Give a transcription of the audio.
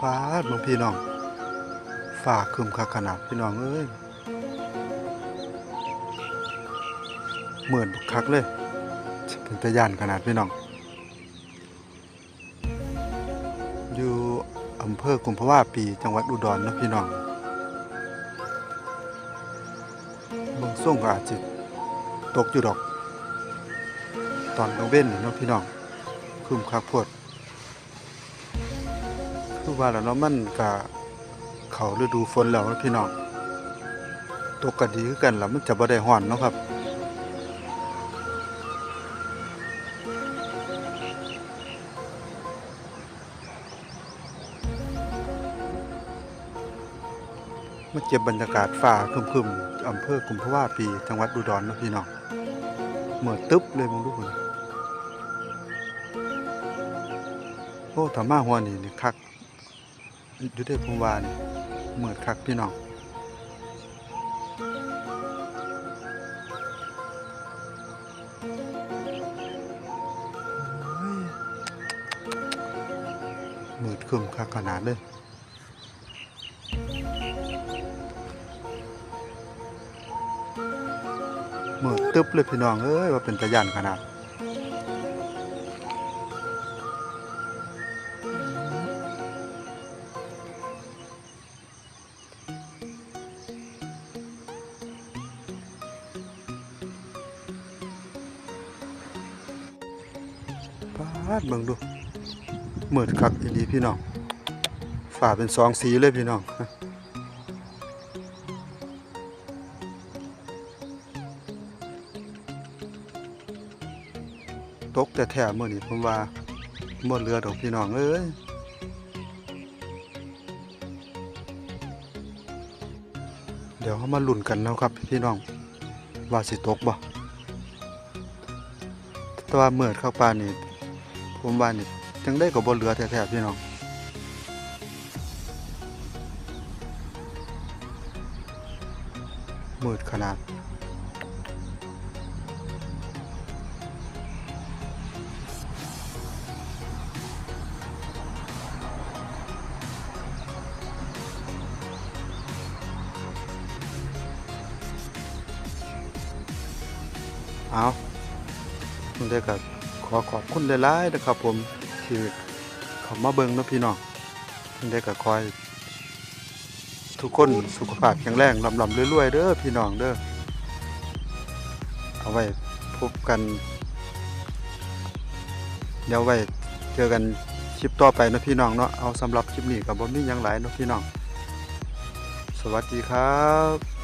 ฟ้าดหลวงพี่น้องฝ่าคืมคักขนาดพี่น้องเอ้ยเหมือนบุกคักเลยเป็นตะยานขนาดพี่น้อง อยู่อำเภอกุมภาวะปีจังหวัดอุดรเนะพี่น้องเบิ่งส่งก็อาจจะตกอยู่ดอก ตอนกลางเว้นเนาะพี่น้องคืมคักโพด คือว่าแล้วเนาะมันก็เขาฤดูฝนแล้วนะพี่น้องตกก็ดีคือกันแล้วมันจะบ่ได้ร้อนเนาะครับมาเก็บบรรยากาศฟ้าคึมๆอำเภอกุมภาวะปี จังหวัดอุดรเนาะพี่น้องเหมือตึ๊บเลยมึงดูพุ่นโอ้ถ้ามาหัวนี่นี่คัก อยู่ได้ผมว่านี่เหมือนคักพี่น้องโอ้ยมืดคึมคักขนาดเลยเมืดตึ๊บเลยพี่น้องเอ้ยว่าเป็นตะยานขนาด ปาดเบิ่งดูเมือดคักอีหลีพี่น้องฝ่าเป็นสองสีเลยพี่น้องตกแต่แถมมื้อนี้ผมว่าบ่เหลือดอกพี่น้องเอ้ยเดี๋ยวเฮามาลุ้นกันเนาะครับพี่น้องว่าสิตกบ่แต่ว่าเมื่อเข้าป่านี่ ผมว่านี่จังได้ก็บ่เหลือแท้ๆพี่น้องมืดขนาด เอาคุณได้กับ ขอขอบคุณหลายๆนะครับผมที่เขามาเบิ่งนะพี่น้องคุณได้กับคอย ทุกคนสุขภาพแข็งแรงลำๆรวยๆเด้อพี่น้องเด้อเอาไว้พบกัน เดี๋ยวไว้เจอกันคลิปต่อไปนะพี่น้องเนาะเอาสำหรับคลิปนี้ก็บ่มีหยังหลายนะพี่น้อง สวัสดีครับ